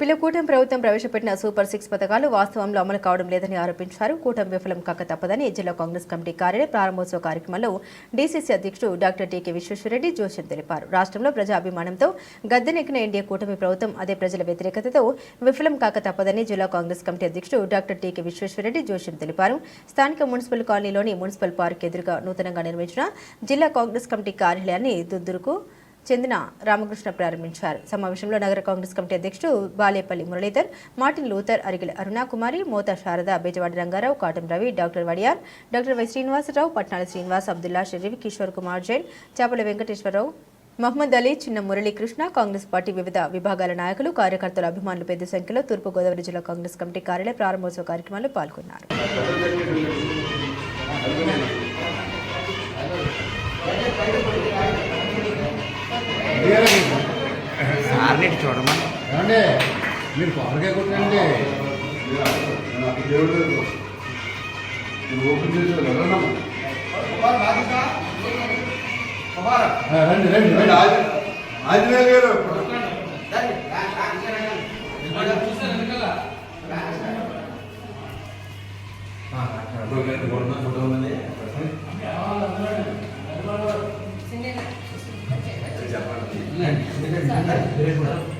ఏపీలో కూటమి ప్రభుత్వం ప్రవేశపెట్టిన సూపర్ సిక్స్ పథకాలు వాస్తవంలో అమలు కావడం లేదని ఆరోపించారు. కూటమి విఫలం కాక తప్పదని జిల్లా కాంగ్రెస్ కమిటీ కార్యాలయ ప్రారంభోత్సవ కార్యక్రమంలో డీసీసీ అధ్యక్షుడు డాక్టర్ టీకే విశ్వేశ్వరరెడ్డి జోషన్ తెలిపారు. రాష్ట్రంలో ప్రజాభిమానంతో గద్దెనెక్కిన ఎన్డీఏ కూటమి ప్రభుత్వం అదే ప్రజల వ్యతిరేకతతో విఫలం కాక తప్పదని జిల్లా కాంగ్రెస్ కమిటీ అధ్యక్షుడు డాక్టర్ టీకే విశ్వేశ్వరరెడ్డి జోషన్ తెలిపారు. స్థానిక మున్సిపల్ కాలనీలోని మున్సిపల్ పార్క్ ఎదురుగా నూతనంగా నిర్మించిన జిల్లా కాంగ్రెస్ కమిటీ కార్యాలయాన్ని దుద్దురుకు చెందిన రామకృష్ణ ప్రారంభించారు. సమావేశంలో నగర కాంగ్రెస్ కమిటీ అధ్యక్షుడు Balepalli Muralidhar Martin Luther Arigila Arunakumari Mota Sharada Bejawadi Rangarao Katam Ravi doctor Wadiyar doctor Y Srinivasarao Patnala Srinivas Abdulla Sharif Kishore Kumar Jain Chapala Venkateswararao Mohammed Ali చిన్న మురళీకృష్ణ కాంగ్రెస్ పార్టీ వివిధ విభాగాల నాయకులు కార్యకర్తలు అభిమానులు పెద్ద సంఖ్యలో తూర్పుగోదావరి జిల్లా కాంగ్రెస్ కమిటీ కార్యాలయ ప్రారంభోత్సవ కార్యక్రమంలో పాల్గొన్నారు. సార్ని చూడమని ఏమండి? మీరు కొబ్బరికాయ కొట్టండి. నాకు దేవుడు ఓపెన్ చేసి రండి రండి రండి. ఆంజ- ఆంజనేయ గారు. Gracias.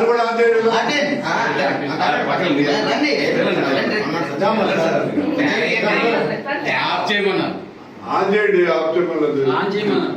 కూడా ఆంజనేయుడు. ఆఫ్ చేయమన్నారు ఆంజనేయుడు ఆఫ్ చెప్పలేదు ఆన్ చేయమన్నారు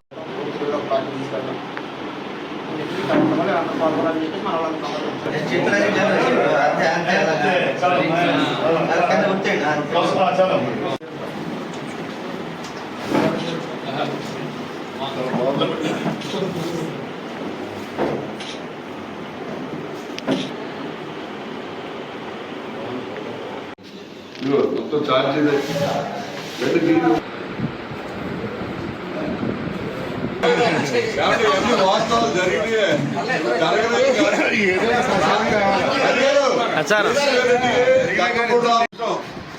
మొత్తం చార్జ్ ఇది. రెండు గిన్నెలు. కాబట్టి ఇవన్నీ వాస్తవాలు జరిగినాయే. జరగలేదు కదా. అదే. జగన్మోహన్ రాష్ట్రం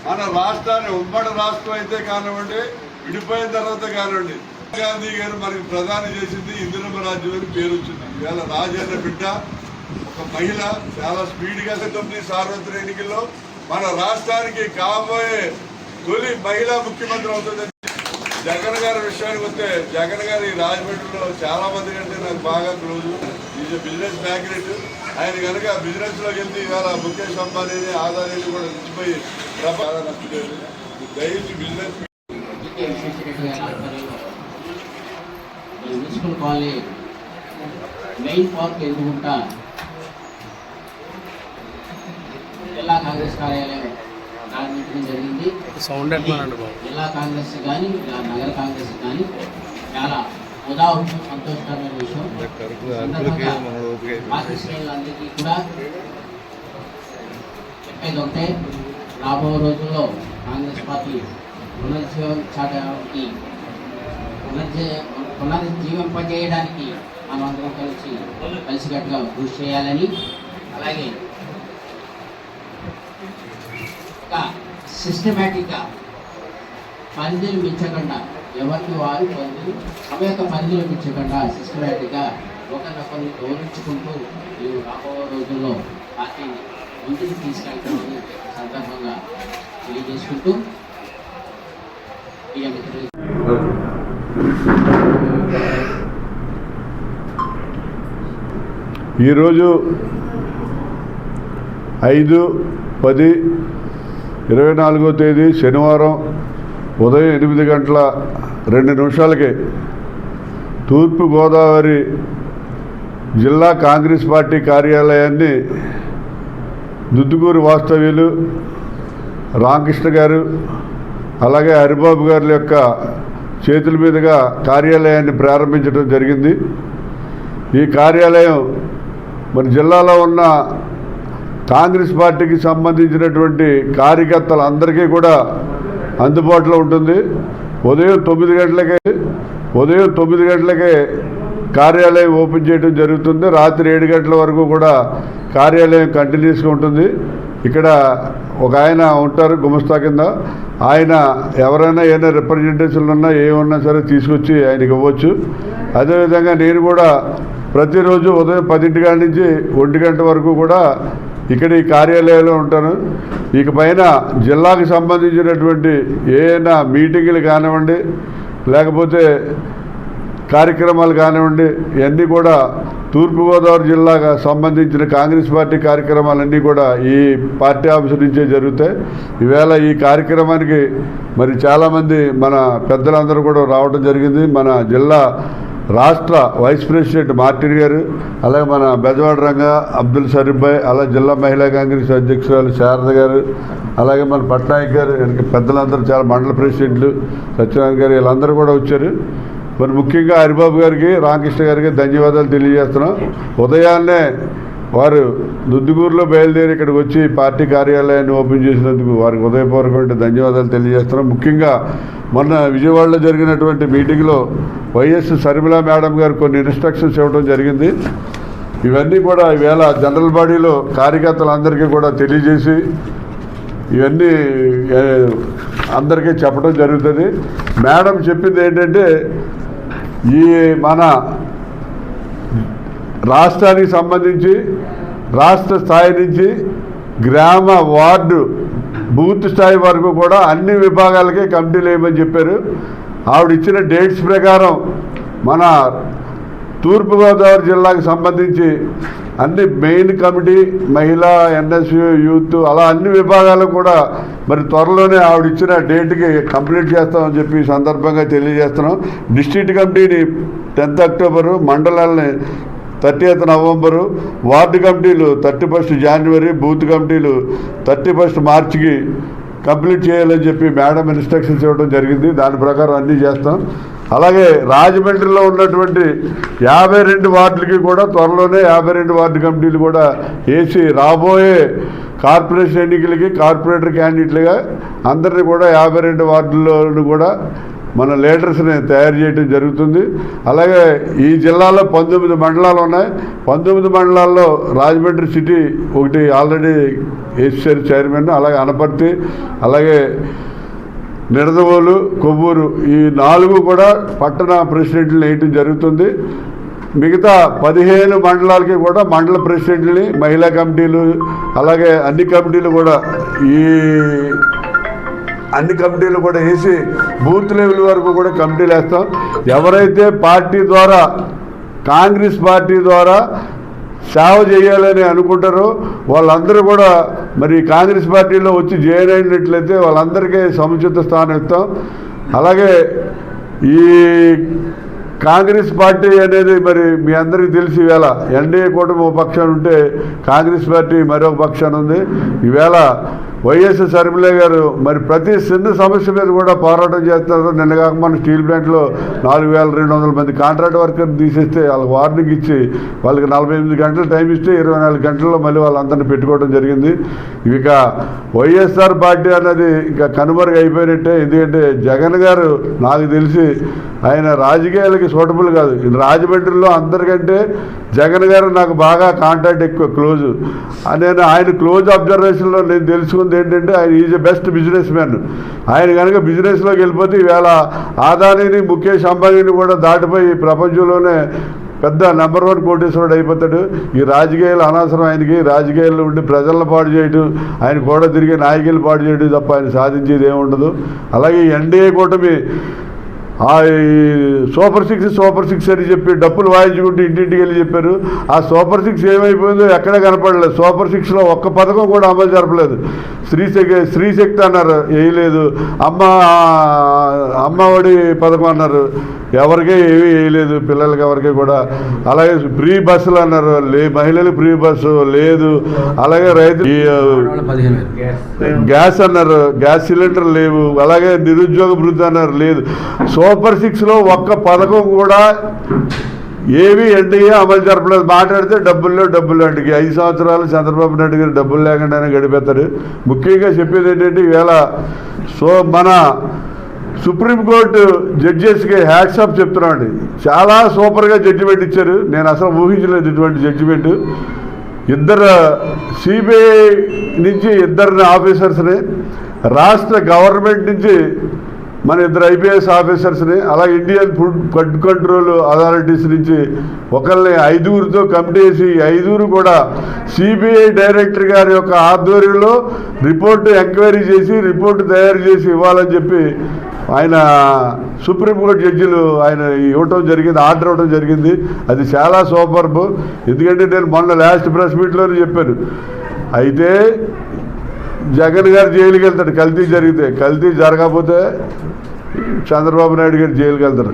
మన రాష్ట్రాన్ని ఉమ్మడి రాష్ట్రం అయితే కానివ్వండి విడిపోయిన తర్వాత కానివ్వండి. గాంధీ గారు మనకి ప్రధాని చేసింది ఇందిరమ్మ రాజ్యం అని పేరు వచ్చింది. ఇవాళ రాజేంద్ర బిడ్డ ఒక మహిళ చాలా స్పీడ్గా తొమ్మిది సార్వత్రిక ఎన్నికల్లో మన రాష్ట్రానికి కాబోయే తొలి మహిళా ముఖ్యమంత్రి అవుతుంది జగన్ గారి విషయానికి వస్తే జగన్ గారి రాజమండ్రిలో చాలా మంది కంటే నాకు బాగా క్లోజ్. ఈజ్ బిజినెస్ మ్యాగ్నెట్ ఆయన కనుక బిజినెస్లోకి వెళ్తే ఇవాళ ముఖేష్ అంబానీ ఆదాయాన్ని కూడా నిలిచిపోయి చాలా నచ్చలేదు దయచేసి business municipal colony main park ఎదుగుంటా జిల్లా కాంగ్రెస్ కార్యాలయం ప్రారంభించడం జరిగింది. సౌండ్ జిల్లా కాంగ్రెస్ కానీ నగర కాంగ్రెస్ కానీ చాలా ఉదాహరణ సంతోషకరమైన విషయం. శ్రేణులందరికీ కూడా చెప్పేది ఒకటే రాబో రోజుల్లో కాంగ్రెస్ పార్టీ పునరుజ్జీవం చాటడానికి పునర్జీ పునరుజ్జీవింపజేయడానికి మనమందరం కలిసి కలిసికట్టుగా కృషి చేయాలని అలాగే ఒక సిస్టమేటిక్గా పందిలు మించకుండా ఎవరికి వారు పరిధి తమ యొక్క పందిలు మించకుండా సిస్టమేటిక్గా ఒకరినొకరిని గౌరవించుకుంటూ మీరు రాబోయే రోజుల్లో పార్టీని ముందుకు తీసుకెళ్తామని సందర్భంగా తెలియజేసుకుంటూ ఈ మిత్రులు ఈరోజు ఐదు పది ఇరవై నాలుగో తేదీ శనివారం ఉదయం ఎనిమిది గంటల రెండు నిమిషాలకి తూర్పుగోదావరి జిల్లా కాంగ్రెస్ పార్టీ కార్యాలయాన్ని దుద్దుగూరు వాస్తవ్యులు రామకృష్ణ గారు అలాగే హరిబాబు గారి యొక్క చేతుల మీదుగా కార్యాలయాన్ని ప్రారంభించడం జరిగింది. ఈ కార్యాలయం మన జిల్లాలో ఉన్న కాంగ్రెస్ పార్టీకి సంబంధించినటువంటి కార్యకర్తలందరికీ కూడా అందుబాటులో ఉంటుంది. ఉదయం తొమ్మిది గంటలకే ఉదయం తొమ్మిది గంటలకే కార్యాలయం ఓపెన్ చేయడం జరుగుతుంది. రాత్రి ఏడు గంటల వరకు కూడా కార్యాలయం కంటిన్యూస్గా ఉంటుంది. ఇక్కడ ఒక ఆయన ఉంటారు గుమస్తా కింద. ఆయన ఎవరైనా ఏమైనా రిప్రజెంటేషన్లు ఉన్నా ఏమున్నా సరే తీసుకొచ్చి ఆయనకి ఇవ్వచ్చు. అదేవిధంగా నేను కూడా ప్రతిరోజు ఉదయం పదింటి గంట నుంచి ఒంటి గంట వరకు కూడా ఇక్కడ ఈ కార్యాలయంలో ఉంటాను. ఇక పైన జిల్లాకు సంబంధించినటువంటి ఏమైనా మీటింగులు కానివ్వండి లేకపోతే కార్యక్రమాలు కానివ్వండి ఇవన్నీ కూడా తూర్పుగోదావరి జిల్లాకు సంబంధించిన కాంగ్రెస్ పార్టీ కార్యక్రమాలన్నీ కూడా ఈ పార్టీ ఆఫీసు నుంచే జరుగుతాయి. ఈవేళ ఈ కార్యక్రమానికి మరి చాలామంది మన పెద్దలందరూ కూడా రావడం జరిగింది. మన జిల్లా రాష్ట్ర వైస్ ప్రెసిడెంట్ మార్టిన్ గారు అలాగే మన బెజవాడ రంగ అబ్దుల్ షరీఫ్ అలాగే జిల్లా మహిళా కాంగ్రెస్ అధ్యక్షురాలు శారద గారు అలాగే మన పట్నాయక్ గారు వెనక పెద్దలందరూ చాలా మండల ప్రెసిడెంట్లు సత్యనారాయణ గారు వీళ్ళందరూ కూడా వచ్చారు. మరి ముఖ్యంగా హరిబాబు గారికి రామకృష్ణ గారికి ధన్యవాదాలు తెలియజేస్తున్నాం. ఉదయాన్నే వారు దుద్దుగూరులో బయలుదేరి ఇక్కడికి వచ్చి పార్టీ కార్యాలయాన్ని ఓపెన్ చేసినందుకు వారికి ఉదయపూర్వకమైన ధన్యవాదాలు తెలియజేస్తున్నాం. ముఖ్యంగా మొన్న విజయవాడలో జరిగినటువంటి మీటింగ్లో వైఎస్ శర్మిల మేడం గారు కొన్ని ఇన్స్ట్రక్షన్స్ ఇవ్వడం జరిగింది. ఇవన్నీ కూడా ఈవేళ జనరల్ బాడీలో కార్యకర్తలందరికీ కూడా తెలియజేసి ఇవన్నీ అందరికీ చెప్పడం జరుగుతుంది. మేడం చెప్పింది ఏంటంటే ఈ మన రాష్ట్రానికి సంబంధించి రాష్ట్ర స్థాయి నుంచి గ్రామ వార్డు బూత్ స్థాయి వరకు కూడా అన్ని విభాగాలకే కమిటీలు వేయమని చెప్పారు. ఆవిడ ఇచ్చిన డేట్స్ ప్రకారం మన తూర్పుగోదావరి జిల్లాకు సంబంధించి అన్ని మెయిన్ కమిటీ మహిళా ఎన్ఎస్యూ యూత్ అలా అన్ని విభాగాలు కూడా మరి త్వరలోనే ఆవిడ ఇచ్చిన డేట్కి కంప్లీట్ చేస్తామని చెప్పి సందర్భంగా తెలియజేస్తున్నాం. డిస్ట్రిక్ట్ కమిటీని టెన్త్ అక్టోబరు మండలాలని థర్టీఎత్ నవంబరు వార్డు కమిటీలు థర్టీ ఫస్ట్ జనవరి బూత్ కమిటీలు థర్టీ ఫస్ట్ మార్చికి కంప్లీట్ చేయాలని చెప్పి మేడం ఇన్స్ట్రక్షన్స్ ఇవ్వడం జరిగింది. దాని ప్రకారం అన్నీ చేస్తాం. అలాగే రాజమండ్రిలో ఉన్నటువంటి యాభై రెండు వార్డులకి కూడా త్వరలోనే యాభై రెండు వార్డు కమిటీలు కూడా వేసి రాబోయే కార్పొరేషన్ ఎన్నికలకి కార్పొరేటర్ క్యాండిడేట్లుగా అందరినీ కూడా యాభై రెండు వార్డులను కూడా మన లీడర్స్ని తయారు చేయడం జరుగుతుంది. అలాగే ఈ జిల్లాలో పంతొమ్మిది మండలాలు ఉన్నాయి. పంతొమ్మిది మండలాల్లో రాజమండ్రి సిటీ ఒకటి ఆల్రెడీ వేసారు చైర్మన్ అలాగే అనపర్తి అలాగే నిడదవోలు కొవ్వూరు ఈ నాలుగు కూడా పట్టణ ప్రెసిడెంట్లు వేయటం జరుగుతుంది. మిగతా పదిహేను మండలాలకి కూడా మండల ప్రెసిడెంట్ని మహిళా కమిటీలు అలాగే అన్ని కమిటీలు కూడా ఈ అన్ని కమిటీలు కూడా వేసి బూత్ లెవెల్ వరకు కూడా కమిటీలు వేస్తాం. ఎవరైతే పార్టీ ద్వారా కాంగ్రెస్ పార్టీ ద్వారా సేవ చేయాలని అనుకుంటారో వాళ్ళందరూ కూడా మరి కాంగ్రెస్ పార్టీలో వచ్చి జాయిన్ అయినట్లయితే వాళ్ళందరికీ సముచిత స్థానం ఇస్తాం. అలాగే ఈ కాంగ్రెస్ పార్టీ అనేది మరి మీ అందరికీ తెలిసి ఈవేళ ఎన్డీఏ కూటమి ఒక పక్షాన ఉంటే కాంగ్రెస్ పార్టీ మరొక పక్షాన ఉంది. ఈవేళ వైఎస్ షర్మిల గారు మరి ప్రతి చిన్న సమస్య మీద కూడా పోరాటం చేస్తున్నారు. నిన్న కాక మన స్టీల్ ప్లాంట్లో నాలుగు వేల రెండు వందల మంది కాంట్రాక్ట్ వర్కర్ని తీసేస్తే వాళ్ళకి వార్నింగ్ ఇచ్చి వాళ్ళకి నలభై ఎనిమిది గంటలు టైం ఇస్తే ఇరవై నాలుగు గంటల్లో మళ్ళీ వాళ్ళందరినీ పెట్టుకోవడం జరిగింది. ఇక వైఎస్ఆర్ పార్టీ అన్నది ఇక కనుమరుగు అయిపోయినట్టే. ఎందుకంటే జగన్ గారు నాకు తెలిసి ఆయన రాజకీయాలకి సూటబుల్ కాదు. రాజమండ్రిలో అందరికంటే జగన్ గారు నాకు బాగా కాంటాక్ట్ ఎక్కువ క్లోజ్. నేను ఆయన క్లోజ్ అబ్జర్వేషన్లో నేను తెలుసుకుంది ఏంటంటే ఆయన is a best business man. ఆయన కనుక బిజినెస్లోకి వెళ్ళిపోతే ఈవేళ ఆదానీని ముఖేష్ అంబానీని కూడా దాటిపోయి ప్రపంచంలోనే పెద్ద నెంబర్ వన్ కోటేశ్వరుడు అయిపోతాడు. ఈ రాజకీయాలు అనవసరం ఆయనకి. రాజకీయాల్లో ఉండి ప్రజలను పాడు చేయడం ఆయన కూడా తిరిగి నాయకులు పాడు చేయడం తప్ప ఆయన సాధించేది ఏముండదు. అలాగే ఎన్డీఏ కూటమి సూపర్ సిక్స్ సూపర్ సిక్స్ అని చెప్పి డప్పులు వాయించుకుంటూ ఇంటింటికి వెళ్ళి చెప్పారు. ఆ సూపర్ సిక్స్ ఏమైపోయిందో ఎక్కడ కనపడలేదు. సూపర్ సిక్స్లో ఒక్క పథకం కూడా అమలు జరపలేదు. స్త్రీశక్తి స్త్రీశక్తి అన్నారు వేయలేదు అమ్మ అమ్మ ఒడి పథకం అన్నారు. ఎవరికీ ఏమీ వేయలేదు. పిల్లలకి ఎవరికి కూడా. అలాగే ఫ్రీ బస్సులు అన్నారు లే మహిళలకు ఫ్రీ బస్సు లేదు. అలాగే రైతు గ్యాస్ అన్నారు. గ్యాస్ సిలిండర్ లేవు. అలాగే నిరుద్యోగ వృద్ధి అన్నారు. లేదు. సూపర్ సిక్స్లో ఒక్క పథకం కూడా ఏవి ఎన్డీఏ అమలు జరపలేదు. మాట్లాడితే డబ్బుల్లో డబ్బులు అంటే ఐదు సంవత్సరాలు చంద్రబాబు నాయుడు గారు డబ్బులు లేకుండానే గడిపేస్తారు. ముఖ్యంగా చెప్పేది ఏంటంటే ఈవేళ సో మన సుప్రీంకోర్టు జడ్జెస్కి హ్యాట్సాప్ చెప్తున్నామండి. చాలా సూపర్గా జడ్జిమెంట్ ఇచ్చారు. నేను అసలు ఊహించలేదు ఇటువంటి జడ్జిమెంట్. ఇద్దరు సిబిఐ నుంచి ఇద్దరు ఆఫీసర్స్ని రాష్ట్ర గవర్నమెంట్ నుంచి మన ఇద్దరు ఐపీఎస్ ఆఫీసర్స్ని అలా Indian food food control authorities నుంచి ఒకరిని ఐదుగురితో కమిటీ వేసి ఐదుగురు కూడా సిబిఐ డైరెక్టర్ గారి యొక్క ఆధ్వర్యంలో రిపోర్టు ఎంక్వైరీ చేసి రిపోర్టు తయారు చేసి ఇవ్వాలని చెప్పి ఆయన సుప్రీంకోర్టు జడ్జిలు ఆయన ఇవ్వటం జరిగింది ఆర్డర్ ఇవ్వడం జరిగింది. అది చాలా సూపర్బ్. ఎందుకంటే నేను మొన్న లాస్ట్ ప్రెస్ మీట్లోనే చెప్పాను. అయితే జగన్ గారు జైలుకి వెళ్తాడు. కల్తీ జరిగితే కల్తీ జరగకపోతే చంద్రబాబు నాయుడు గారు జైలుకి వెళ్తారు.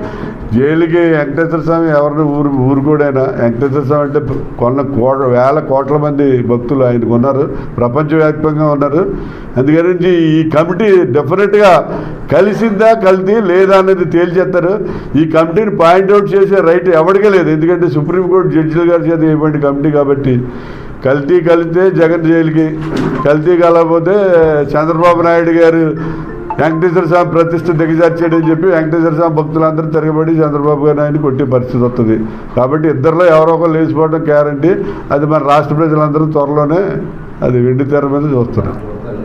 జైలుకి వెంకటేశ్వర స్వామి ఎవరిని ఊరు ఊరుకోడైనా వెంకటేశ్వర స్వామి అంటే కొన్న కోట వేల కోట్ల మంది భక్తులు ఆయనకు ఉన్నారు. ప్రపంచవ్యాప్తంగా ఉన్నారు. అందుకని ఈ కమిటీ డెఫినెట్గా కలిసిందా కల్తీ లేదా అనేది తేల్చేస్తారు. ఈ కమిటీని పాయింట్అవుట్ చేసే రైట్ ఎవరికే లేదు. ఎందుకంటే సుప్రీంకోర్టు జడ్జిల గారి చేత ఇవ్వండి కమిటీ కాబట్టి కల్తీ కలితే జగన్ జైలుకి కల్తీ కలకపోతే చంద్రబాబు నాయుడు గారు వెంకటేశ్వర స్వామి ప్రతిష్ట దిగజార్చాడని చెప్పి వెంకటేశ్వర స్వామి భక్తులందరూ తిరగబడి చంద్రబాబు గారు ఆయన కొట్టే పరిస్థితి వస్తుంది. కాబట్టి ఇద్దరిలో ఎవరో ఒకరు లేచిపోవడం గ్యారంటీ అది మన రాష్ట్ర ప్రజలందరూ త్వరలోనే అది వెండి తెర మీద చూస్తున్నారు.